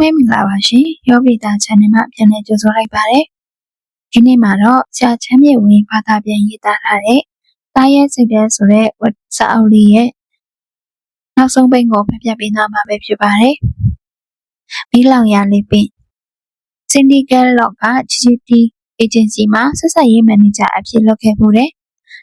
လုံးပဲမင်္ဂလာပါရှင်ရောပီတာ channel မှာပြန်လည်ကြိုဆိုလိုက်ပါတယ်ဒီနေ့မှာတော့ဆရာချမ်းမြေဝင်ဘာသာပြန်ရေးသားထားတဲ့တားရဲစိတ်တဲ့ဆိုတဲ့စာအုပ်လေးရဲ့နောက်ဆုံးပိတ်ကိုဖတ်ပြပေးသွားမှာပဲဖြစ်ပါတယ်မီးလောင်ရလေးပင် Syndicate Lock က GGT agency မှာဆက်ဆက်ရေးမန်နေဂျာအဖြစ်လုပ်ခဲ့မှုတယ်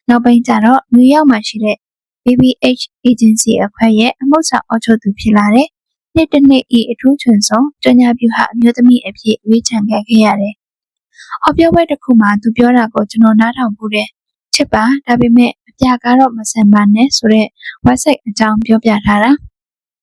နောက်ပိုင်းကျတော့နယူးယောက်မှာရှိတဲ့ BBH agency အဖွဲ့ရဲ့အမှုဆောင်အောက်ချုပ်သူဖြစ်လာတဲ့ နှစ်တစ်နှစ်ဤအထူးချွန်ဆုံးကျညာပြူဟာအမျိုးသမီးအဖြစ်ရွေးချယ်ခဲ့ခဲ့ရတယ်။ဟောပြောပွဲတစ်ခုမှာသူပြောတာကိုကျွန်တော်နားထောင်မှုတယ်။ချစ်ပါဒါပေမဲ့အပြာကတော့မဆန်ပါနဲ့ဆိုတဲ့ website အကြောင်းပြောပြထားတာ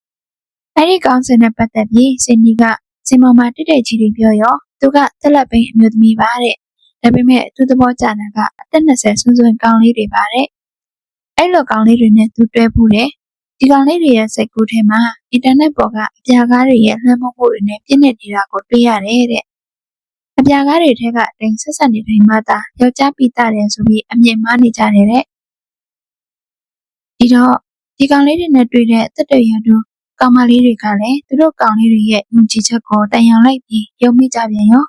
။အဲဒီကောင်းစင်နဲ့ပတ်သက်ပြီးစင်နီကစင်မော်မှာတိတဲ့ကြီးတွေပြောရောသူကတက်လက်ပိန်အမျိုးသမီးပါတဲ့။ဒါပေမဲ့သူသဘောကျတာကအသက်20ဆွန်းဆွန်းကောင်းလေးတွေပါတဲ့။အဲ့လိုကောင်းလေးတွေနဲ့သူတွဲဖို့တယ် ဒီကောင်လေးတွေရဲ့စိတ်ကူးထဲမှာအင်တာနက်ပေါ်ကအပြာကားတွေရဲ့လွှမ်းမိုးမှုတွေနဲ့ပြည့်နေနေတာကိုတွေ့ရတယ်တဲ့အပြာကားတွေထဲကတိမ်ဆက်ဆက်နေတိုင်းမှသာယောက်ျားပိတာတယ်ဆိုပြီးအမြင်မှားနေကြတယ်တဲ့ဒီတော့ဒီကောင်လေးတွေနဲ့တွေ့တဲ့တက်တရတူကောင်မလေးတွေကလည်းသူတို့ကောင်လေးတွေရဲ့ယုံကြည်ချက်ကိုတန်ရောင်လိုက်ပြီးယုံမိကြပြန်ရော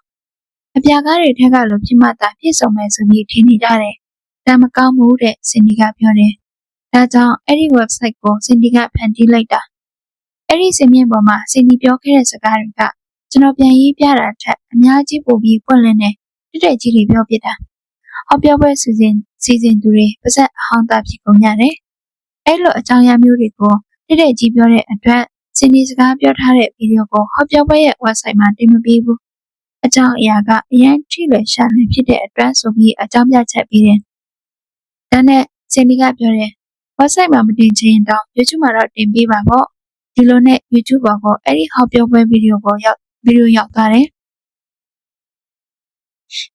အပြာကားတွေထက်ကလိုဖြစ်မှသာပြည့်စုံမယ်ဆိုပြီးထင်နေကြတယ်ဒါမကောင်းဘူးတဲ့စင်ဒီကပြောတယ် ဒါကြောင့်အဲ့ဒီ website ကိုစင်ဒီကဖန်တီးလိုက်တာအဲ့ဒီစင်မြင့်ပေါ်မှာစင်ဒီပြောခဲ့တဲ့စကားတွေကကျွန်တော်ပြန်ရေးပြတာထက်အများကြီးပိုပြီးပွင့်လင်းတဲ့တက်တဲ့ကြီးတွေပြောပြတာဟောပြောပွဲစီစဉ်စီစဉ်သူတွေပါဇက်အဟောင်းသားဖြစ်ကုန်ကြတယ်အဲ့လိုအကြောင်းအရာမျိုးတွေကိုတက်တဲ့ကြီးပြောတဲ့အတွက်စင်ဒီစကားပြောထားတဲ့ဗီဒီယိုကိုဟောပြောပွဲရဲ့ website မှာတင်မပေးဘူးအကြောင်းအရာကအရန်ထိလွယ်ရှာလွယ်ဖြစ်တဲ့အတွက်ဆိုပြီးအကြောင်းပြချက်ပေးတယ်ဒါနဲ့စင်ဒီကပြောတယ် website မှာမတင်ချင်တော့ YouTube မှာတော့တင်ပေးပါပေါ့ဒီလိုနဲ့ YouTube ပေါ်ကိုအဲ့ဒီဟောပြောပွဲဗီဒီယိုကိုရောက်ဗီဒီယိုရောက်သွားတယ်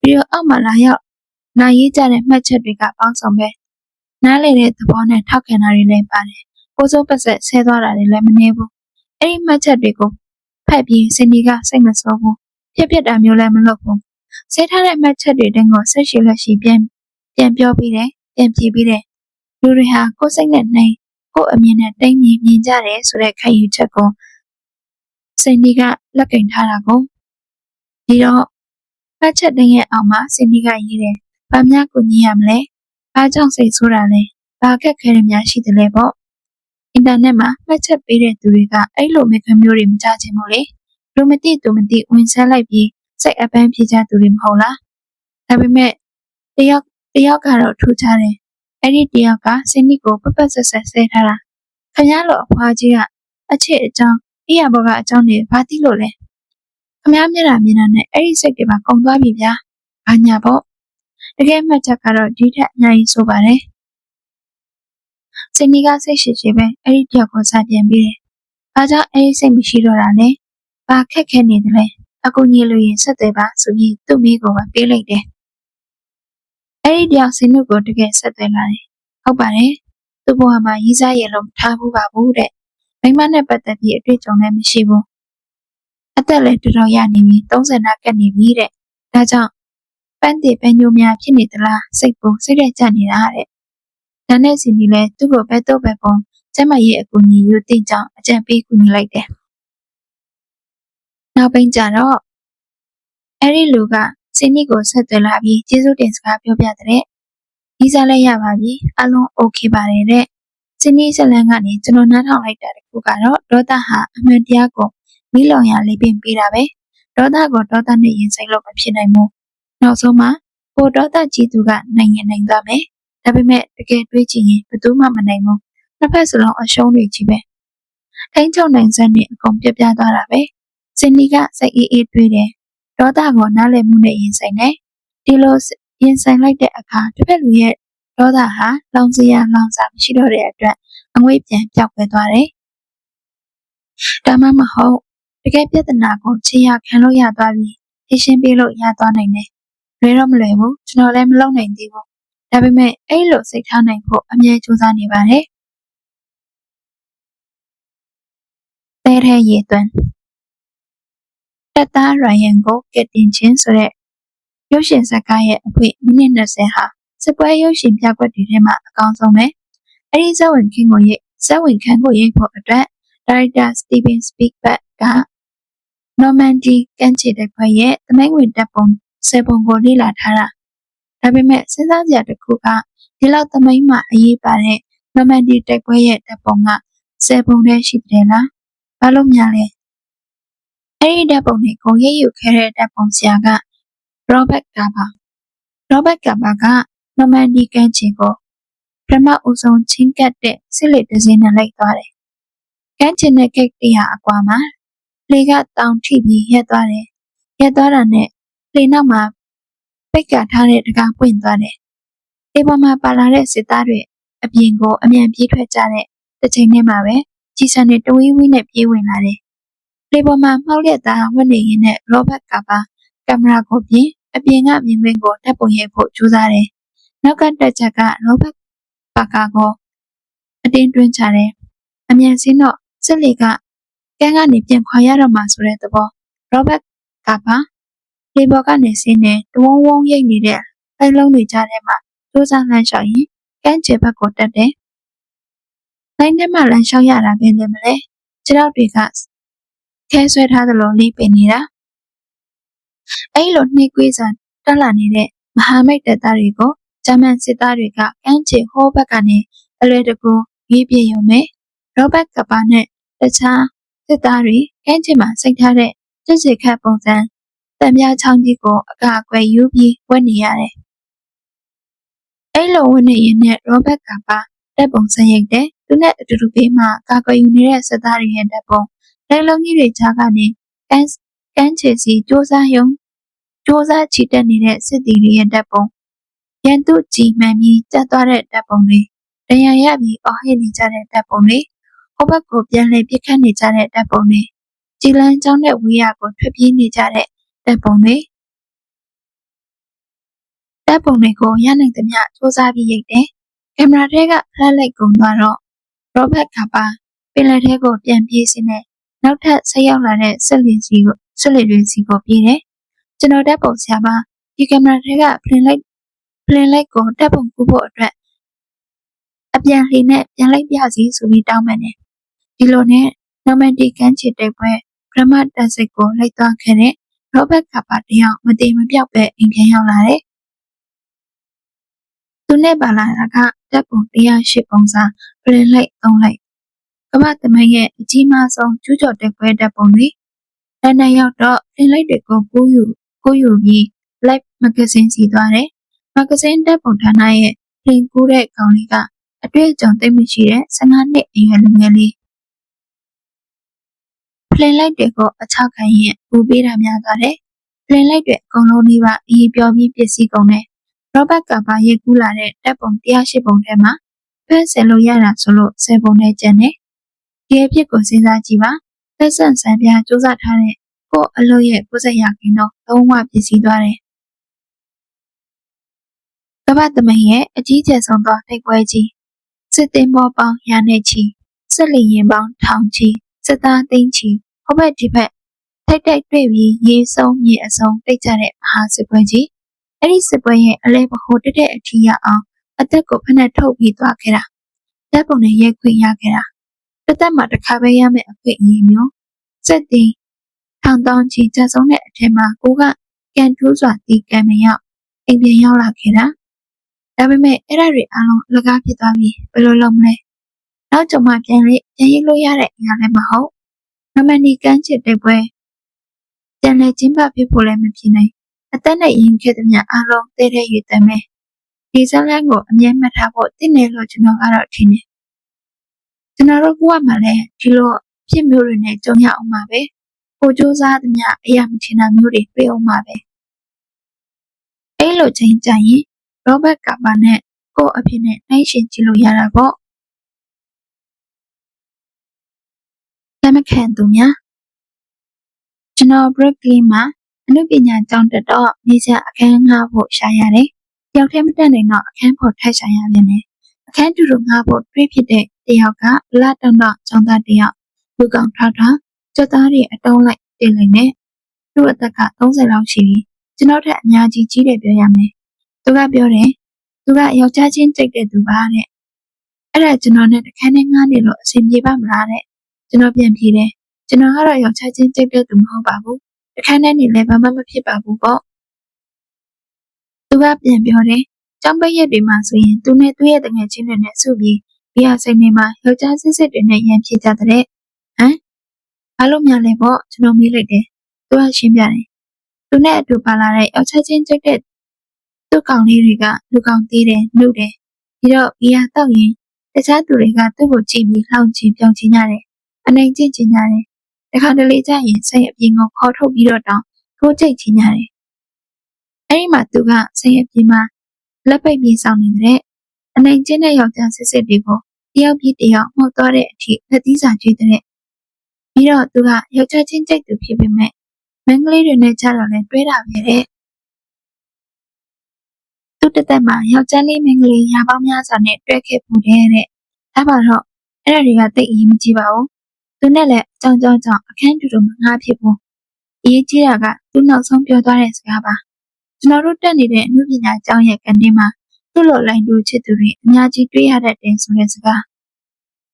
ဗီဒီယိုအောက်မှာလာရောက်နာရေးကြတဲ့မှတ်ချက်တွေကပေါင်းစုံပဲနားလေတဲ့သဘောနဲ့ထောက်ခံတာတွေလည်းပါတယ်ကိုစိုးပတ်ဆက်ဆဲသွားတာတွေလည်းမနှဲဘူးအဲ့ဒီမှတ်ချက်တွေကိုဖတ်ပြီးစင်ဒီကစိတ်မဆိုးဘူးပြက်ပြက်တာမျိုးလည်းမလုပ်ဘူးဆဲထားတဲ့မှတ်ချက်တွေတင်းကိုဆက်ရှိလက်ရှိပြန်ပြန်ပြောပြီးတယ်ပြန်ပြေးပြီးတယ် လူတွေဟာကိုယ်စိတ်နဲ့နှိမ်ကိုယ်အမြင်နဲ့တိမ်မြင်မြင်ကြတယ်ဆိုတဲ့ခံယူချက်ကိုစိန်ဒီကလက်ကင်ထားတာကိုဒီတော့ဖတ်ချက်တင်းရဲ့အောက်မှာစိန်ဒီကရေးတယ်။ဘာများကိုညင်ရမလဲ။ဘာကြောင့်စိတ်ဆိုးတာလဲ။ဘာခက်ခဲတွေများရှိတယ်လဲပေါ့။အင်တာနက်မှာမှတ်ချက်ပေးတဲ့သူတွေကအဲ့လိုမေခွန်းမျိုးတွေမကြချင်ဘူးလေ။လူမသိသူမသိဝင်ဆက်လိုက်ပြီးစိတ်အပန်းပြေကြသူတွေမဟုတ်လား။ဒါပေမဲ့တယောက်တယောက်ကတော့ထူးခြားတယ် အဲ့ဒီတယောက်ကစင်နီကိုပပဆက်ဆက်ဆဲထားတာခင်ဗျားလိုအဖွားကြီးကအချစ်အကြောင်းအိယာဘောကအကြောင်းတွေဘာသိလို့လဲခင်ဗျားမျက်နှာမြင်တာနဲ့အဲ့ဒီစိတ်တွေမှာကုန်သွားပြီဗျာဘာညာပေါ့တကယ်မှတ်ချက်ကတော့ဒီထက်အများကြီးဆိုပါတယ်စင်နီကစိတ်ရှိရှိပဲအဲ့ဒီတယောက်ကိုစပြန်ပြီးတယ်ဘာကြောင့်အဲ့ဒီစိတ်မရှိတော့တာလဲဘာခက်ခဲနေတယ်လဲအကူကြီးလို့ရင်ဆက်သွယ်ပါဆိုပြီးသူ့မိကိုပဲပေးလိုက်တယ် အဲ့ဒီတယောက်စင်နုကိုတကယ်ဆက်သွယ်လာတယ်။ဟုတ်ပါတယ်။သူ့ဘဝမှာရီးစားရလုံးထားဘူးပါဘူးတဲ့။မိမနဲ့ပတ်သက်ပြီးအတွေ့အကြုံလည်းမရှိဘူး။အသက်လည်းတော်တော်ရနေပြီ30နာကတ်နေပြီတဲ့။ဒါကြောင့်ပန်းတည်ပန်းညိုများဖြစ်နေသလားစိတ်ပူစိတ်ရကြနေတာတဲ့။ဒါနဲ့စီနီလည်းသူ့ကိုပဲတော့ပဲပုံကျမရဲ့အကူအညီယူတင်ကြောင်းအကြံပေးကူညီလိုက်တယ်။နောက်ပိုင်းကျတော့အဲ့ဒီလူက စင်နီကိုဆက်သွယ်လာပြီးကျေးဇူးတင်စကားပြောပြတဲ့။ဒီစားလည်းရပါပြီ။အလုံးโอเคပါတယ်တဲ့။စင်နီဇလန်ကနေကျွန်တော်နားထောင်လိုက်တာတခုကတော့ဒေါသဟာအမှန်တရားကိုမိလောင်ရလေးပင်ပေးတာပဲ။ဒေါသကိုဒေါသနဲ့ရင်ဆိုင်လို့မဖြစ်နိုင်ဘူး။နောက်ဆုံးမှာကိုဒေါသကြီးသူကနိုင်ငံနိုင်သွားမယ်။ဒါပေမဲ့တကယ်တွေးကြည့်ရင်ဘယ်သူမှမနိုင်ဘူး။နှစ်ဖက်စလုံးအရှုံးတွေကြီးပဲ။တိုင်းချုံနိုင်စက်နဲ့အကုန်ပြပြသွားတာပဲ။စင်နီကစိတ်အေးအေးတွေးတယ် ဒေါသကိုနားလည်မှုနဲ့ရင်ဆိုင်တယ်။ဒီလိုရင်ဆိုင်လိုက်တဲ့အခါတစ်ဖက်လူရဲ့ဒေါသဟာလောင်စရာလောင်စာမရှိတော့တဲ့အတွက်အငွေ့ပြန်ပြောက်ွယ်သွားတယ်။ဒါမှမဟုတ်တကယ်ပြဿနာကိုခြေရခံလို့ရသွားပြီးဖြေရှင်းပေးလို့ရသွားနိုင်တယ်။လွယ်တော့မလွယ်ဘူးကျွန်တော်လည်းမလုပ်နိုင်သေးဘူး။ဒါပေမဲ့အဲ့လိုစိတ်ထားနိုင်ဖို့အမြဲကြိုးစားနေပါတယ်။တဲထဲရေသွင်း တက်သားရိုင်ယန်ကိုကက်တင်ချင်းဆိုတဲ့ရုပ်ရှင်ဇာတ်ကားရဲ့အဖွင့်မိနစ်20ဟာစစ်ပွဲရုပ်ရှင်ပြကွက်တွေထဲမှာအကောင်းဆုံးပဲ။အဲဒီဇက်ဝင်ခင်းကိုရိတ်ဇက်ဝင်ခန်းကိုရိတ်ဖို့အတွက်ဒါရိုက်တာစတီဗင်စပီဘက်ကနော်မန်ဒီကမ်းခြေတိုက်ပွဲရဲ့သမိုင်းဝင်တပ်ပုံဆယ်ပုံကိုလေ့လာထားတာဒါပေမဲ့စဉ်းစားစရာတစ်ခုကဒီလောက်သမိုင်းမှာအရေးပါတဲ့နော်မန်ဒီတိုက်ပွဲရဲ့တပ်ပုံကဆယ်ပုံတည်းရှိတယ်လားဘာလို့များလဲ အဲ့ဒီတပ်ပုံတွေကိုရည်ယူခဲ့တဲ့တပ်ပုံဆရာကရောဘတ်ကာပါရောဘတ်ကာပါကနော်မန်ဒီကမ်းခြေကို ပထမဦးဆုံးချင်းကပ်တဲ့ စစ်လေတစ်စင်းနဲ့ လိုက်သွားတယ် ကမ်းခြေနဲ့ဂိတ်တရာအကွာမှာလေကတောင်ထိပြီးရက်သွားတယ်။ရက်သွားတာနဲ့လေနောက်မှာ ပိတ်ကထားတဲ့တကားပွင့်သွားတယ်။ဒီပေါ်မှာပါလာတဲ့ စစ်သားတွေ အပြင်ကို အမြန်ပြေးထွက်ကြတဲ့တစ်ချိန်တည်းမှာပဲကြီးစံတွေ တဝီးဝီးနဲ့ ပြေးဝင်လာတယ်။ လေပေါ်မှာမှောက်ရက်သားဝတ်နေရင်းနဲ့ရောဘတ်ကပါကင်မရာကိုပြင်အပြင်ကမြင်ကွင်းကိုတပ်ပုံရိုက်ဖို့ကြိုးစားတယ်။နောက်ကတက်ချက်ကရောဘတ်ပါကာကိုအတင်းတွင်းချတယ်။အမြန်စင်းတော့စစ်လေကကန်းကနေပြန်ခွာရတော့မှာဆိုတဲ့သဘောရောဘတ်ကပါလေဘော်ကနေဆင်းနေတဝုံဝုံရိတ်နေတဲ့အဲလုံးတွေကြားထဲမှာစူးစမ်းလှမ်းလျှောက်ရင်ကန်းကျဘက်ကိုတက်တယ်။လိုင်းထဲမှာလမ်းလျှောက်ရတာပဲလေမလဲ။ခြေထောက်တွေက ခဲဆွဲထားသလိုလေးပင်နေတာ။အဲ့လိုနှိကွေးစာတက်လာနေတဲ့မဟာမိတ်တပ်သားတွေကိုဂျမန်စစ်သားတွေကကန်းကျဟိုးဘက်ကနေအလွယ်တကူရေးပြရုံပဲ။ရောဘတ်ကပါနဲ့တခြားစစ်သားတွေကမ်းခြေမှာစိတ်ထားတဲ့စစ်စစ်ခတ်ပုံစံတံပြားချောင်းကြီးကိုအကာအကွယ်ယူပြီးဝတ်နေရတယ်။အဲ့လိုဝတ်နေရင်နဲ့ရောဘတ်ကပါတက်ပုံစံရိုက်တယ်။သူနဲ့အတူတူဘေးမှာကာကွယ်ယူနေတဲ့စစ်သားတွေရဲ့တက်ပုံ လက်လုံးကြီးတွေကြားကနေကန်းကန်းခြေစီစ조사ယုံစ조사ချီတက်နေတဲ့စစ်တီတွေရဲ့တက်ပုံရန်သူကြီးမှန်ပြီးတက်သွားတဲ့တက်ပုံတွေတရားရပြီးအော်ဟစ်နေကြတဲ့တက်ပုံတွေဟိုဘက်ကိုပြန်လည်ပစ်ခတ်နေကြတဲ့တပ်ပုံတွေကြည်လန်းကျောင်းတဲ့ဝေးရကိုထွက်ပြေးနေကြတဲ့တပ်ပုံတွေတပ်ပုံတွေကိုရနိုင်သမျှစူးစမ်းပြီးရိုက်တယ်ကင်မရာထဲကဖလက်လိုက်ကုန်သွားတော့ရောဘတ်ကပါပင်လယ်ထဲကိုပြန်ပြေးစင်းနဲ့ နောက်ထပ်ဆက်ရောက်လာတဲ့ဆက်လီစီကိုဆက်လီတွေစီကိုပြေးတယ်ကျွန်တော်တပ်ပုံဆရာပါဒီကင်မရာထဲကဖလင်လိုက်ဖလင်လိုက်ကိုတပ်ပုံကူဖို့အတွက်အပြန်လှေနဲ့ပြန်လိုက်ပြစီဆိုပြီးတောင်းပန်တယ်ဒီလိုနဲ့နော်မန်တီကမ်းခြေတိုက်ပွဲပထမတက်စိတ်ကိုလိုက်သွားခဲ့တဲ့ရောဘတ်ကပါတယောက်မတိမ်မပြောက်ပဲအိမ်ပြန်ရောက်လာတယ်။သူနဲ့ပါလာတာကတပ်ပုံ108ပုံစံပြင်လိုက်သုံးလိုက် ကမ္ဘာတမန်ရဲ့အကြီးမားဆုံးကျူးကျော်တိုက်ပွဲတပ်ပုံတွေလက်နဲ့ရောက်တော့ပြင်လိုက်တွေကိုကိုယူကိုယူပြီး live magazine စီသွားတယ်။ magazine တပ်ပုံဌာနရဲ့ပြင်ကူးတဲ့ကောင်လေးကအတွေ့အကြုံသိမရှိတဲ့15နှစ်အရွယ်လူငယ်လေးဖလင်လိုက်တွေကိုအချောက်ခံရင်ပူပေးတာများသွားတယ်။ဖလင်လိုက်တွေအကုန်လုံးဒီပါအီပြောပြီးပစ္စည်းကုန်တယ်။ရောဘတ်ကပါရေးကူးလာတဲ့တပ်ပုံ108ပုံထဲမှာဖက်ဆယ်လို့ရတာဆိုလို့10ပုံနဲ့ကျန်တယ်။ ဒီအဖြစ်ကိုစဉ်းစားကြည့်ပါ။သက်ဆန့်ဆန်ပြစူးစမ်းထားတဲ့ကို့အလုပ်ရဲ့90ရာခိုင်နှုန်းသုံးဝပစ္စည်းသွားတယ်။ကမ္ဘာတမန်ရဲ့အကြီးကျယ်ဆုံးသောတိုက်ပွဲကြီးစစ်သည်မောပေါင်းရာနဲ့ချီစစ်လီရင်ပေါင်းထောင်ချီစစ်သားသိန်းချီဟိုဘက်ဒီဘက်ထိုက်တိုက်တွေ့ပြီးရေဆုံးမြေအစုံတိတ်ကြတဲ့မဟာစစ်ပွဲကြီးအဲ့ဒီစစ်ပွဲရဲ့အလဲပဟိုတက်တဲ့အထီရအောင်အသက်ကိုဖက်နဲ့ထုတ်ပြီးသွားခဲ့တာတပ်ပုံနဲ့ရိုက်ခွင့်ရခဲ့တာ တစ်သက်မှာတစ်ခါပဲရမယ့်အခွင့်အရေးမျိုးစက်တင်ထောင်တောင်းချီကြဆုံးတဲ့အထက်မှာကိုကကန်ထူးစွာတီးကံမရောက်အိမ်ပြန်ရောက်လာခဲ့တာဒါပေမဲ့အဲ့ဒါတွေအားလုံးလကားဖြစ်သွားပြီးဘယ်လိုလုပ်မလဲနောက်ကြမှာပြန်လေပြန်ရိပ်လို့ရတဲ့အရာလည်းမဟုတ်နမနီကန်းချစ်တဲ့ပွဲပြန်လဲကျင်းပဖြစ်ဖို့လည်းမဖြစ်နိုင်အသက်နဲ့ရင်ခဲ့တဲ့မြအားလုံးတဲတဲ့ရည်တမ်းပဲဒီဇလန်ကိုအမြဲမှတ်ထားဖို့တင့်တယ်လို့ကျွန်တော်ကတော့ထင်တယ် ကျွန်တော်တို့ဘဝမှာလည်းဒီလိုဖြစ်မျိုးတွေနဲ့ကြုံရအောင်ပါပဲကိုစူးစမ်းသမျှအရာမထင်တာမျိုးတွေတွေ့အောင်ပါပဲအဲ့လိုချိန်ကြရင်ရောဘတ်ကာပါနဲ့ကို့အဖြစ်နဲ့နှိုင်းယှဉ်ကြည့်လို့ရတာပေါ့လက်မခံသူများကျွန်တော် Berkeley မှာအနုပညာကျောင်းတက်တော့နေစရာအခန်းငှားဖို့ရှာရတယ်။တယောက်တည်းမတက်နိုင်တော့အခန်းဖို့ထိုက်ရှာရပြန်တယ်။အခန်းတူတူငှားဖို့တွေးဖြစ်တဲ့ တယောက်ကဗလာတောင်းတော့ကျောင်းသားတယောက်လူကောင်ထောက်ထောက်စက်သားတွေအတုံးလိုက်တင်လိုက်နဲ့သူ့အသက်က30လောက်ရှိပြီ။ကျွန်တော်ထက်အများကြီးကြီးတယ်ပြောရမယ်။သူကပြောတယ်သူကယောက်ျားချင်းကြိတ်တဲ့သူပါတဲ့။အဲ့ဒါကျွန်တော်နဲ့တခန်းနဲ့ငှားနေလို့အဆင်ပြေပါမလားတဲ့။ကျွန်တော်ပြန်ပြေးတယ်ကျွန်တော်ကတော့ယောက်ျားချင်းကြိတ်တဲ့သူမဟုတ်ပါဘူးတခါနဲ့နေလည်းဘာမှမဖြစ်ပါဘူးပေါ့သူကပြန်ပြောတယ်ကျောင်းပိတ်ရက်တွေမှာဆိုရင်သူနဲ့သူ့ရဲ့တငယ်ချင်းတွေနဲ့စုပြီး ဘီယာစိန်တွေမှာယောက်ျားစစ်စစ်တွေနဲ့ရန်ဖြစ်ကြတဲ့ဟမ်ဘာလို့များလဲပေါ့ကျွန်တော်မေးလိုက်တယ်သူကရှင်းပြတယ်သူနဲ့အတူပါလာတဲ့ယောက်ျားချင်းကြိတ်တဲ့သူ့ကောင်လေးတွေကလူကောင်သေးတယ်နှုတ်တယ်ပြီးတော့ဘီယာတောက်ရင်တခြားသူတွေကသူ့ကိုကြည့်ပြီးလှောင်ချင်ပြောင်ချင်ကြတယ်အနိုင်ကျင့်ချင်ကြတယ်တခါတလေကျရင်စိတ်အပြင်ကိုခေါ်ထုတ်ပြီးတော့တောင်းကိုကြိတ်ချင်ကြတယ်အဲ့ဒီမှာသူကစိတ်အပြင်မှာလက်ပိတ်ပြေးဆောင်နေတဲ့အနိုင်ကျင့်တဲ့ယောက်ျားစစ်စစ်တွေကို တယောက်ပြီးတယောက်မှောက်သွားတဲ့အထိလက်သီးစာကျွေးတဲ့ပြီးတော့သူကယောက်ျားချင်းကြိတ်သူဖြစ်ပေမဲ့မင်္ဂလေးတွေနဲ့ကြတော့လည်းတွဲတာပဲတဲ့သူတစ်သက်မှာယောက်ျားလေးမင်္ဂလေးရာပေါင်းများစွာနဲ့တွဲခဲ့ပူတယ်တဲ့ဒါပါတော့အဲ့ဒါတွေကတိတ်အရေးမကြီးပါဘူးသူနဲ့လည်းအကြောင်းကြောင်းကြောင့်အခန်းတူတူမငှားဖြစ်ဘူးအရေးကြီးတာကသူနောက်ဆုံးပြောသွားတဲ့စကားပါကျွန်တော်တို့တက်နေတဲ့အမှုပညာကျောင်းရဲ့ကနေမှာ သူ့လိုလိုင်းတူချစ်သူတွေအများကြီးတွေ့ရတဲ့တင်ဆိုတဲ့စကား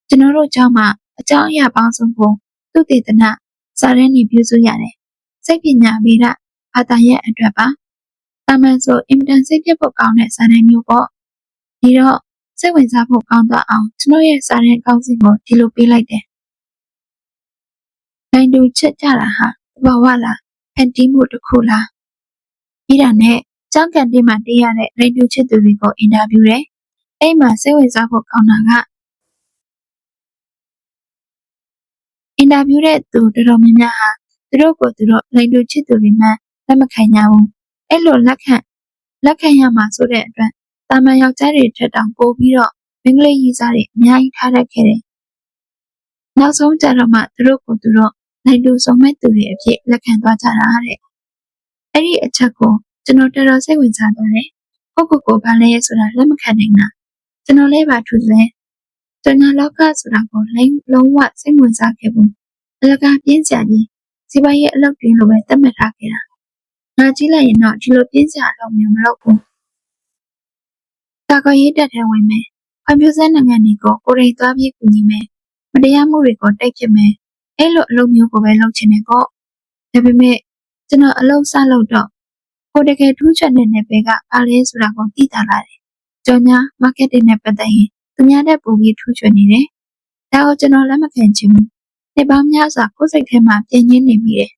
ကျွန်တော်တို့ကျောင်းမှာအကြောင်းအရာပေါင်းစုံကိုသူတေသနစာရင်းနေပြုစုရတယ်စိတ်ပညာဗေဒဘာသာရဲ့အတွက်ပါတာမန်ဆိုအင်တန်စိတ်ပြတ်ဖို့ကောင်းတဲ့စာရင်းမျိုးပေါ့ဒီတော့စိတ်ဝင်စားဖို့ကောင်းသွားအောင်ကျွန်တော်ရဲ့စာရင်းကောင်းစီကိုဒီလိုပေးလိုက်တယ်လိုင်းတူချစ်ကြတာဟာဘဝလားဖန်တီးမှုတစ်ခုလားပြီးတာနဲ့ ကျောင်းကန်တင်းမှာတေးရတဲ့ရေဒီယိုချစ်သူတွေကိုအင်တာဗျူးတယ်။အဲ့မှာစိတ်ဝင်စားဖို့ကောင်းတာကအင်တာဗျူးတဲ့သူတော်တော်များများဟာသူတို့ကိုသူတို့ရေဒီယိုချစ်သူတွေမှလက်မခံကြဘူး။အဲ့လိုလက်ခံလက်ခံရမှာဆိုတဲ့အတွက်တာမန်ယောက်ျားတွေထက်တောင်ပိုပြီးတော့မင်္ဂလိရေးစားတွေအများကြီးထားတတ်ခဲ့တယ်။နောက်ဆုံးကြတော့မှသူတို့ကိုသူတို့နိုင်တူဆုံးမဲ့သူတွေအဖြစ်လက်ခံသွားကြတာတဲ့။အဲ့ဒီအချက်ကို ကျွန်တော်တော်တော်စိတ်ဝင်စားသွားတယ်။ကိုကိုကိုဘာလဲဆိုတာလက်မခံနိုင်တာ။ကျွန်တော်လည်းပါထူလဲ။ကျွန်တော်လောကဆိုတာကိုလိမ့်လုံးဝစိတ်ဝင်စားခဲ့ဘူး။အလကားပြင်းစရာကြီးစီပါရဲ့အလုပ်တွင်လိုပဲသတ်မှတ်ထားခဲ့တာ။ငါကြည့်လိုက်ရင်တော့ဒီလိုပြင်းစရာတော့မျိုးမလုပ်ဘူး။တာကောရေးတက်ထဲဝင်မယ်။ဖွံ့ဖြိုးဆဲနိုင်ငံတွေကိုကိုရိတ်သွားပြီးကူညီမယ်။မတရားမှုတွေကိုတိုက်ဖြစ်မယ်။အဲ့လိုအလုပ်မျိုးကိုပဲလုပ်ချင်တယ်ပေါ့။ဒါပေမဲ့ကျွန်တော်အလုပ်စလုပ်တော့ ကိုတကယ်ထူးချွန်တဲ့နယ်ပယ်ကဘာလဲဆိုတာကိုသိတာလာတယ်။ကြော်ညာ marketing နဲ့ပတ်သက်ရင်သူများတဲ့ပုံပြီးထူးချွန်နေတယ်။ဒါကိုကျွန်တော်လက်မခံချင်ဘူး။နှစ်ပေါင်းများစွာကိုယ်စိတ်ထဲမှာပြင်းရင်းနေမိတယ်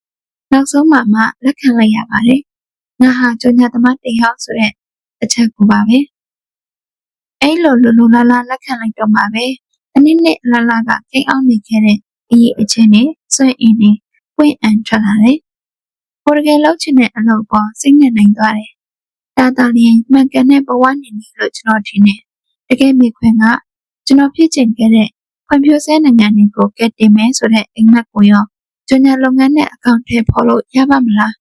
။နောက်ဆုံးမှမှလက်ခံလိုက်ရပါတယ်။ငါဟာကြော်ညာသမားတယောက်ဆိုတဲ့အချက်ကိုပါပဲ။အဲ့လိုလူလူလာလာလက်ခံလိုက်တော့မှပဲအနည်းနဲ့လာလာကခိအောင်နေခဲ့တဲ့အရေးအချင်းနဲ့ဆွဲအင်းနဲ့ပွင့်အန်ထွက်လာတယ် ကိုတကယ်လုပ်ချင်တဲ့အလုပ်ပေါ်စိတ်နဲ့နိုင်သွားတယ်။ဒါသာလျှင်မှန်ကန်တဲ့ဘဝနေနေလို့ကျွန်တော်ထင်တယ်။တကယ်မိခွင်ကကျွန်တော်ဖြစ်ချင်ခဲ့တဲ့ဖွံ့ဖြိုးဆဲနိုင်ငံတွေကိုကက်တင်မယ်ဆိုတဲ့အိမ်မက်ကိုရောကျွမ်းကျလုပ်ငန်းနဲ့အကောင့်ထဲပေါ်လို့ရပါမလား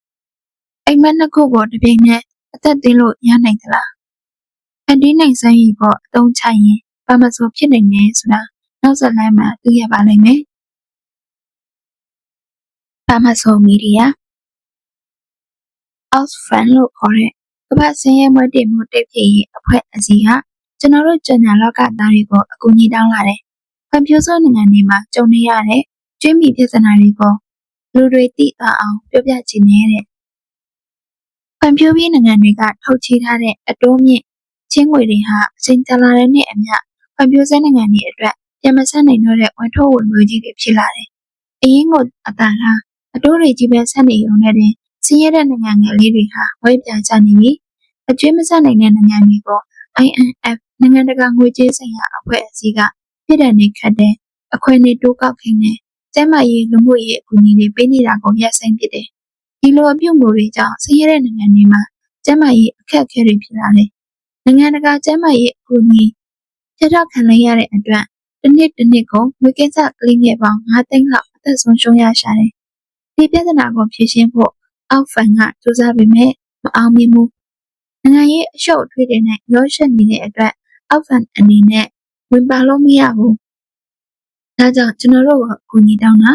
။အိမ်မက်နှစ်ခုကိုတပြိုင်နက်အသက်သွင်းလို့ရနိုင်သလား။အန်ဒီနိုင်စမ်းရီပေါ်အသုံးချရင်ဘာမှဆိုဖြစ်နိုင်နေဆိုတာနောက်ဆက်လမ်းမှာသိရပါလိမ့်မယ်။ ဘာမှဆိုမီဒီယာ Oxfam လို့ခေါ်တဲ့ကမ္ဘာ့ဆင်းရဲမွဲတေမှုတိတ်ဖြစ်ရေးအဖွဲ့အစည်းဟာကျွန်တော်တို့ကျန်ညာလောကသားတွေကိုအကူအညီတောင်းလာတယ်။ဖွံ့ဖြိုးဆုံးနိုင်ငံတွေမှာကြုံနေရတဲ့ကျွေးမီပြဿနာတွေကိုလူတွေသိအောင်ပြောပြချင်နေတဲ့ဖွံ့ဖြိုးပြီးနိုင်ငံတွေကထုတ်ချေထားတဲ့အတိုးမြင့်ချင်းငွေတွေဟာအချိန်ကြာလာတဲ့နှစ်အမျှဖွံ့ဖြိုးဆဲနိုင်ငံတွေအတွက်ပြန်မဆနိုင်တော့တဲ့ဝန်ထုတ်ဝန်ငွေကြီးတွေဖြစ်လာတယ်။အရင်းကိုအတန်ဟာ အတိုးတွေကြီးပဲဆက်နေုံနဲ့တင်ဆင်းရဲတဲ့နိုင်ငံငယ်လေးတွေဟာဝိုင်းပြန်ချနေပြီအကျွေးမဆက်နိုင်တဲ့နိုင်ငံတွေကို IMF နိုင်ငံတကာငွေကြေးဆိုင်ရာအဖွဲ့အစည်းကပြည်ထောင်နေခတ်တဲ့အခွင့်အရေးတိုးကောက်ခင်းတဲ့ကျန်းမာရေးလူမှုရေးအကူအညီတွေပေးနေတာကိုရပ်ဆိုင်းပစ်တယ်ဒီလိုအပြုအမူတွေကြောင့်ဆင်းရဲတဲ့နိုင်ငံတွေမှာကျန်းမာရေးအခက်အခဲတွေဖြစ်လာတယ်နိုင်ငံတကာကျန်းမာရေးအကူအညီပြတ်ခံလိုက်ရတဲ့အတွက်တစ်နှစ်တစ်နှစ်ကိုငွေကိစ္စကလေးငယ်ပေါင်း9သိန်းလောက်အသက်ဆုံးရှုံးရရှာတယ် ဒီပြဿနာကိုဖြေရှင်းဖို့အောက်ဖန်ကစူးစမ်းပေမဲ့မအောင်မြင်ဘူး။နိုင်ငံရေးအရှုပ်အထွေးတွေနဲ့ရောရှက်နေတဲ့အတွက်အောက်ဖန်အနေနဲ့ဝင်ပါလို့မရဘူး။ဒါကြောင့်ကျွန်တော်တို့ကအကူအညီတောင်းတာ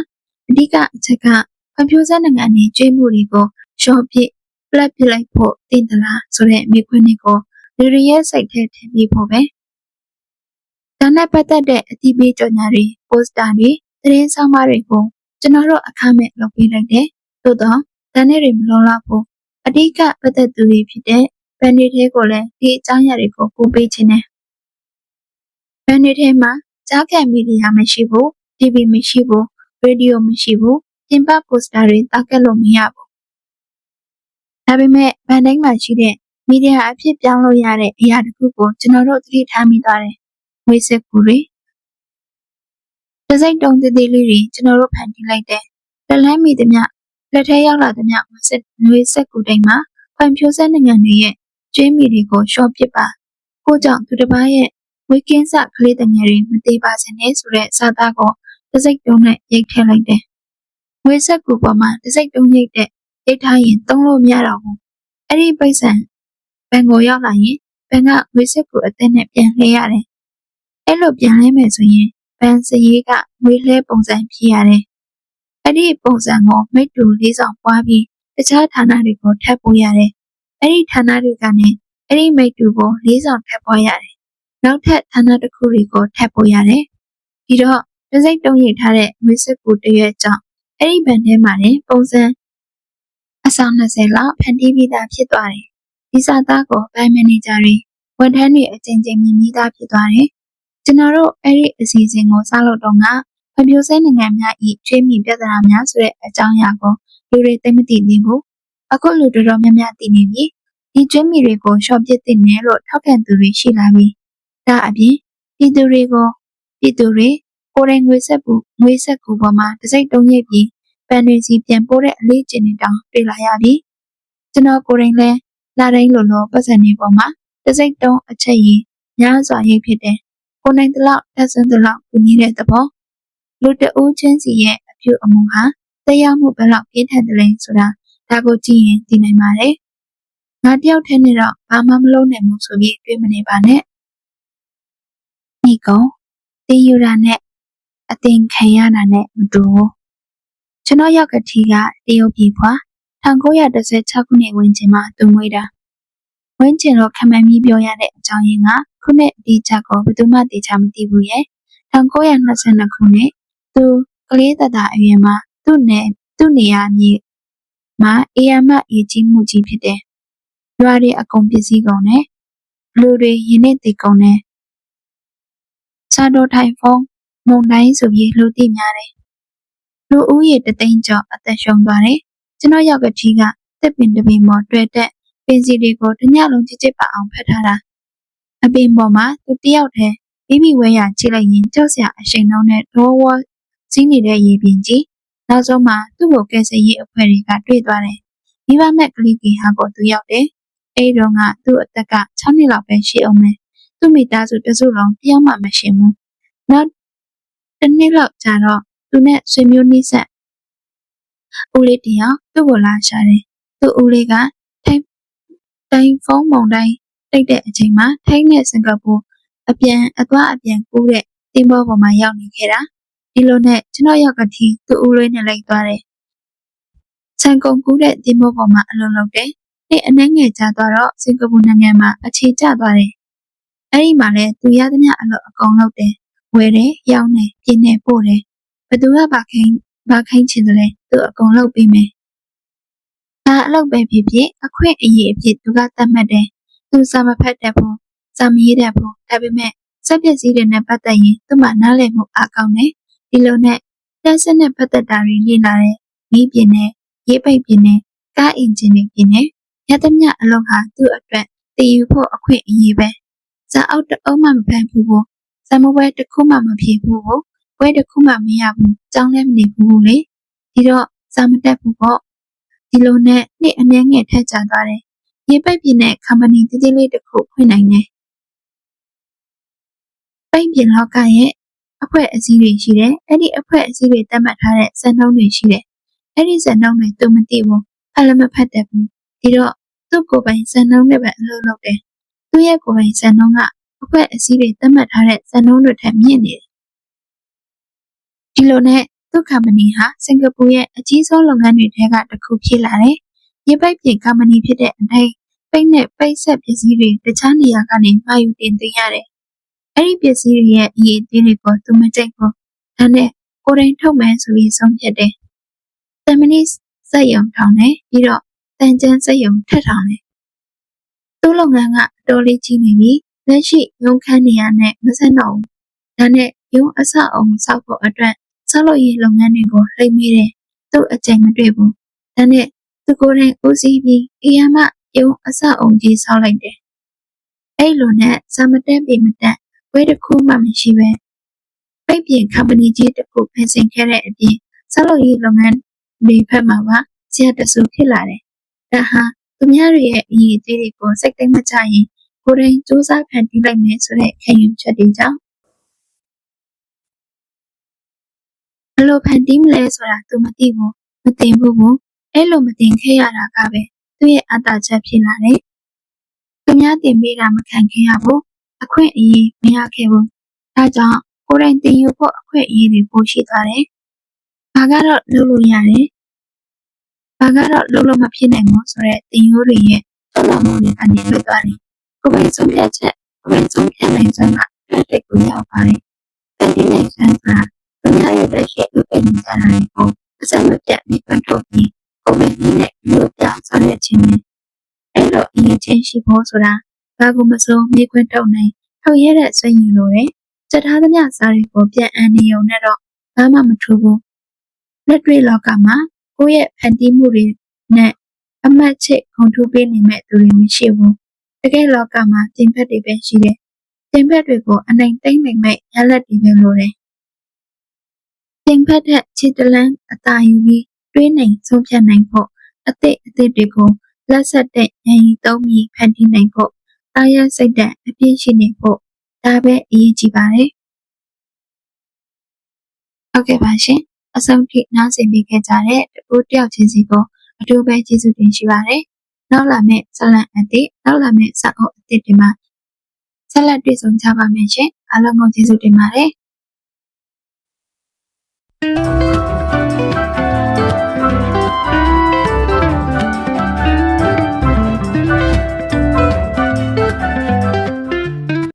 အဓိကအချက်ကဖွံ့ဖြိုးဆဲနိုင်ငံတွေကျွေးမှုတွေကိုရှော့ပစ်ပလက်ပစ်လိုက်ဖို့တည်သလားဆိုတဲ့မိခွန်းတွေကိုလူတွေရဲ့စိတ်ထဲထည့်ပြီးဖို့ပဲ။ဒါနဲ့ပတ်သက်တဲ့အသိပေးကြော်ညာတွေပိုစတာတွေတသတင်းဆောင်မတွေကို ကျွန်တော်တို့အခမဲ့လုပ်ပေးလိုက်တယ်။သို့တော့ဒါနဲ့တွေမလုံလောက်ဘူး။အဓိကပတ်သက်သူတွေဖြစ်တဲ့ဗန်ဒီထဲကိုလည်းဒီအကြောင်းအရာတွေကိုပို့ပေးခြင်းနဲ့ဗန်ဒီထဲမှာကြားခံမီဒီယာမရှိဘူး။ TV မရှိဘူး။ရေဒီယိုမရှိဘူး။ပြင်ပပိုစတာတွေတောက်ကလို့မရဘူး။ဒါပေမဲ့ဗန်တိုင်းမှာရှိတဲ့မီဒီယာအဖြစ်ပြောင်းလို့ရတဲ့အရာတစ်ခုကိုကျွန်တော်တို့သတိထားမိသွားတယ်။ငွေစက်ကူတွေ တစိုက်တုံးသေးသေးလေးတွေကျွန်တော်တို့ဖန်တီးလိုက်တယ်။လက်လန်းမိသမျှလက်ထဲရောက်လာသမျှငွေစက်ငွေစက်ကူတိုင်းမှာဖွံ့ဖြိုးဆဲနိုင်ငံတွေရဲ့ကျွေးမီတွေကိုရှော့ပစ်ပါ။ကိုကြောင့်သူတစ်ပါးရဲ့ဝေကင်းစကလေးတငယ်တွေမသေးပါစေနဲ့ဆိုတဲ့စာသားကိုတစိုက်တုံးနဲ့ရိတ်ထည့်လိုက်တယ်။ငွေစက်ကူပေါ်မှာတစိုက်တုံးရိတ်တဲ့ရိတ်ထားရင်သုံးလို့မရတော့ဘူး။အဲ့ဒီပိတ်ဆန်ဘန်ကိုရောက်လာရင်ဘန်ကငွေစက်ကူအသင်းနဲ့ပြန်လှည့်ရတယ်။အဲ့လိုပြန်လှည့်မယ်ဆိုရင် ဘန်စရေးကငွေလဲပုံစံဖြစ်ရတယ်။အဲ့ဒီပုံစံကိုမိတ္တူလေးဆောင်ပွားပြီးတခြားဌာနတွေကိုထပ်ပို့ရတယ်။အဲ့ဒီဌာနတွေကနေအဲ့ဒီမိတ္တူကိုလေးဆောင်ထပ်ပွားရတယ်။နောက်ထပ်ဌာနတစ်ခုတွေကိုထပ်ပို့ရတယ်။ဒီတော့တစိတ်တုံးရိပ်ထားတဲ့ငွေစက်ကူတရွက်ကြောင့်အဲ့ဒီဘန်ထဲမှာလည်းပုံစံအဆောင်20လောက်ဖန်တီးပြီးသားဖြစ်သွားတယ်။ဒီစာသားကိုဘိုင်မန်နေဂျာတွေဝန်ထမ်းတွေအကြိမ်ကြိမ်မြင်ပြီးသားဖြစ်သွားတယ်။ ကျွန်တော်တို့အဲ့ဒီအစီအစဉ်ကိုစလုပ်တော့ကဖွံ့ဖြိုးဆဲနိုင်ငံများဤကျွေးမြီပြဿနာများဆိုတဲ့အကြောင်းအရာကိုလူတွေသိမသိသေးဘူး။အခုလူတော်တော်များများသိနေပြီ။ဒီကျွေးမြီတွေကိုရှော့ပစ်တင်တယ်လို့ထောက်ခံသူတွေရှိလာပြီ။ဒါအပြင်ပြည်သူတွေကိုပြည်သူတွေကိုယ်တိုင်ငွေဆက်ပူငွေဆက်ကူပေါ်မှာတစ်စိတ်တုံးရိပ်ပြီးပန်တွေစီပြန်ပိုးတဲ့အလေးကျင်နေတောင်တွေ့လာရပြီ။ကျွန်တော်ကိုယ်တိုင်လည်းလာတိုင်းလိုလိုပတ်စံတွေပေါ်မှာတစ်စိတ်တုံးအချက်ရည်များစွာရိပ်ဖြစ်တယ်။ ကိုယ်နိုင်တလောက်တက်ဆွန်းတလောက်ကူညီတဲ့သဘောလူတဦးချင်းစီရဲ့အပြုအမူဟာတရားမှုဘယ်လောက်ပြင်းထန်တယ်လဲဆိုတာဒါကိုကြည့်ရင်သိနိုင်ပါတယ်။ငါတယောက်တည်းနဲ့တော့ဘာမှမလုပ်နိုင်ဘူးဆိုပြီးတွေးမနေပါနဲ့။ဒီကောင်တင်ယူတာနဲ့အတင်ခံရတာနဲ့မတူဘူး။ကျွန်တော်ရောက်ကတိကတရုတ်ပြည်ဖွာ1916ခုနှစ်ဝန်းကျင်မှာသူမွေးတာ။ဝန်းကျင်တော့ခမန်းပြီးပြောရတဲ့အကြောင်းရင်းက ခုနှစ်အတိအကျကိုဘယ်သူမှသိချာမသိဘူးရဲ့။1922ခုနှစ်သူကလေးတတအရွယ်မှာသူ့နယ်သူ့နေရာမြေမှာအေယာမရေကြီးမှုကြီးဖြစ်တယ်။ရွာတွေအကုန်ပစ္စည်းကုန်တယ်။လူတွေရင်းနေသိကုန်တယ်။စာတိုထိုင်ဖုန်းမုန်တိုင်းဆိုပြီးလူသိများတယ်။လူဦးရေတသိန်းကျော်အသက်ရှုံးသွားတယ်။ကျွန်တော်ရောက်ကကြီးကတစ်ပင်တစ်ပင်ပေါ်တွေ့တဲ့ပင်စီတွေကိုတညလုံးချစ်ချစ်ပါအောင်ဖက်ထားတာ။ အပင်ပေါ်မှာသူတယောက်တည်းမိမိဝဲရကြည့်လိုက်ရင်ကြောက်စရာအရှိန်နှုံးနဲ့ဒေါဝစီးနေတဲ့ရေပြင်ကြီးနောက်ဆုံးမှာသူ့ကိုကယ်ဆယ်ရေးအဖွဲ့တွေကတွေ့သွားတယ်။မိဘမဲ့ကလေးကြီးဟာကိုသူရောက်တယ်။အဲဒီတော့ကသူ့အသက်က6နှစ်လောက်ပဲရှိအောင်မယ်။သူ့မိသားစုတစုလုံးတယောက်မှမရှိဘူး။နောက်တစ်နှစ်လောက်ကြာတော့သူနဲ့ဆွေမျိုးနှိဆက်ဦးလေးတယောက်သူ့ကိုလာရှာတယ်။သူ့ဦးလေးကထိုင်တိုင်ဖုန်းမုံတိုင်း တိတ်တဲ့အချိန်မှာထိုင်းနဲ့စင်ကာပူအပြန်အသွားအပြန်ကူးတဲ့တင်ဘောပေါ်မှာရောက်နေခဲ့တာဒီလိုနဲ့ကျွန်တော်ရောက်ကတိသူ့ဦးလေးနဲ့လိုက်သွားတယ်ဆန်ကုန်ကူးတဲ့တင်ဘောပေါ်မှာအလုံးလုံးတယ်နေ့အနှဲငယ်ကြာသွားတော့စင်ကာပူနိုင်ငံမှာအခြေကျသွားတယ်အဲ့ဒီမှာလဲသူရသမျှအလုပ်အကုန်လုပ်တယ်ဝယ်တယ်ရောင်းတယ်ပြင်နေပို့တယ်ဘသူကဘာခိုင်းဘာခိုင်းချင်တယ်လဲသူအကုန်လုပ်ပေးမယ်ဒါအလုပ်ပဲဖြစ်ဖြစ်အခွင့်အရေးအဖြစ်သူကသတ်မှတ်တယ် သူစာမဖတ်တတ်ဘူးစာမရေးတတ်ဘူးဒါပေမဲ့စက်ပစ္စည်းတွေနဲ့ပတ်သက်ရင်သူ့မှာနားလည်မှုအားကောင်းတယ်ဒီလိုနဲ့တက်ဆက်နဲ့ပတ်သက်တာတွေလေ့လာတဲ့မီးပြင်နဲ့ရေးပိတ်ပြင်နဲ့ကားအင်ဂျင်တွေပြင်နဲ့ရသမျှအလုံးဟာသူ့အတွက်တည်ယူဖို့အခွင့်အရေးပဲစာအုပ်တအုပ်မှမဖန်ဘူးဘူးစမပွဲတစ်ခုမှမဖြေဘူးဘူးပွဲတစ်ခုမှမရဘူးကြောင်းလည်းမနေဘူးလေဒီတော့စာမတက်ဘူးပေါ့ဒီလိုနဲ့နေ့အနည်းငယ်ထက်ကြသွားတယ် ရေပိတ်ပြင်တဲ့ company တည်တည်လေးတစ်ခုဖွင့်နိုင်တယ်ပိတ်ပြင်လောကရဲ့အဖွဲ့အစည်းတွေရှိတယ်။အဲ့ဒီအဖွဲ့အစည်းတွေသတ်မှတ်ထားတဲ့စံနှုန်းတွေရှိတယ်။အဲ့ဒီစံနှုန်းတွေသူမသိဘူး။အဲ့လည်းမဖတ်တတ်ဘူး။ဒီတော့သူ့ကိုယ်ပိုင်စံနှုန်းတွေပဲအလုပ်လုပ်တယ်။သူ့ရဲ့ကိုယ်ပိုင်စံနှုန်းကအဖွဲ့အစည်းတွေသတ်မှတ်ထားတဲ့စံနှုန်းတွေထက်မြင့်နေတယ်။ဒီလိုနဲ့သူ့ company ဟာစင်ကာပူရဲ့အကြီးဆုံးလုပ်ငန်းတွေထဲကတစ်ခုဖြစ်လာတယ်။ ရေပိုက်ပြင် company ဖြစ်တဲ့အတိုင်းပိတ်နဲ့ပိတ်ဆက်ပစ္စည်းတွေတခြားနေရာကနေမှာယူတင်သွင်းရတယ်။အဲ့ဒီပစ္စည်းတွေရဲ့အရေးအသေးတွေကိုသူမကြိုက်ဘူး။ဒါနဲ့ကိုယ်တိုင်ထုတ်မယ်ဆိုပြီးဆုံးဖြတ်တယ်။တမနီစက်ရုံထောင်တယ်ပြီးတော့တန်ကျန်းစက်ရုံထက်ထောင်တယ်။သူ့လုပ်ငန်းကအတော်လေးကြီးနေပြီလက်ရှိရုံးခန်းနေရနဲ့မဆက်တော့ဘူး။ဒါနဲ့ရုံးအဆောက်အုံဆောက်ဖို့အတွက်ဆောက်လုပ်ရေးလုပ်ငန်းတွေကိုလှိမ့်မိတယ်။သူ့အကြိမ်မတွေ့ဘူး။ဒါနဲ့ သူကိုယ်တိုင်ဦးစီးပြီးအေးရမရုံးအဆောက်အုံကြီးဆောက်လိုက်တယ်။အဲ့လိုနဲ့စာမတက်ပေမတက်ဝဲတစ်ခုမှမရှိပဲပိတ်ပြင် company ကြီးတစ်ခုပြင်ဆင်ခဲ့တဲ့အပြင်ဆောက်လုပ်ရေးလုပ်ငန်းတွေဘက်မှာပါဆရာတဆူဖြစ်လာတယ်။ဒါဟာသူများတွေရဲ့အရေးအသေးတွေကိုစိတ်သိမ်းမချရင်ကိုယ်တိုင်စူးစမ်းဖန်တီးလိုက်မယ်ဆိုတဲ့ခံယူချက်တွေကြောင့်ဘယ်လိုဖန်တီးမလဲဆိုတာသူမသိဘူးမသိဘူးဘူး အဲ့လိုမသိခဲ့ရတာကပဲသူ့ရဲ့အတ္တချက်ဖြစ်လာတယ်။သူများတင်ပေးတာမခံခဲ့ရဘူးအခွင့်အရေးမရခဲ့ဘူး။ဒါကြောင့်ကိုယ်တိုင်တင်ယူဖို့အခွင့်အရေးတွေပိုရှိသွားတယ်။ဘာကတော့လုပ်လို့ရတယ်။ဘာကတော့လုပ်လို့မဖြစ်နိုင်ဘူးဆိုတဲ့တင်ယူတွေရဲ့ထုတ်လုပ်မှုတွေကနေလွတ်သွားတယ်။ကိုယ်ပိုင်ဆုံးဖြတ်ချက်ကိုယ်ပိုင်ဆုံးဖြတ်နိုင်စွမ်းကတက်တက်ကိုရောက်ပါတယ်။တတိယဆန်းကသူများရဲ့လက်ရှိဥပဒေကြတာတွေကိုအစမပြတ်ပြီးပတ်ထုတ်ပြီး ကိုယ်ပိုင်နည်းနဲ့လို့ပြဆောင်ရွက်ခြင်းနဲ့အဲ့လိုအရေးချင်းရှိဖို့ဆိုတာဘာကိုမစိုးမြေခွန်းထုတ်နိုင်ထုတ်ရတဲ့စိတ်ယူလိုတယ်။စက်ထားသမျှစားတွေကိုပြန်အန်နေုံနဲ့တော့ဘာမှမထူးဘူး။လက်တွေ့လောကမှာကိုယ့်ရဲ့ဖန်တီးမှုတွေနဲ့အမှတ်ချစ်ခုံထူးပေးနေမဲ့သူတွေမရှိဘူး။တကယ်လောကမှာတင်ဖက်တွေပဲရှိတယ်။တင်ဖက်တွေကိုအနိုင်သိမ့်နိုင်မဲ့ရလက်တွေပဲလိုတယ်။တင်ဖက်တဲ့ခြေတလန်းအသာယူပြီး တွေးနိုင်ဆုံးဖြတ်နိုင်ဖို့အသည့်အသည့်တွေကိုလက်ဆက်တဲ့ဉာဏ်ရည်သုံးပြီးဖန်တီးနိုင်ဖို့တာယာစိတ်ဓာတ်အပြည့်ရှိနေဖို့ဒါပဲအရေးကြီးပါတယ်။ဟုတ်ကဲ့ပါရှင်။အဆုံးထိနားဆင်ပေးခဲ့ကြတဲ့တူတယောက်ချင်းစီကိုအထူးပဲကျေးဇူးတင်ရှိပါတယ်။နောက်လာမယ့်ဇလံအသည့်နောက်လာမယ့်စာအုပ်အသစ်တွေမှာဆက်လက်တွေ့ဆုံကြပါမယ်ရှင်။အားလုံးကိုကျေးဇူးတင်ပါတယ်။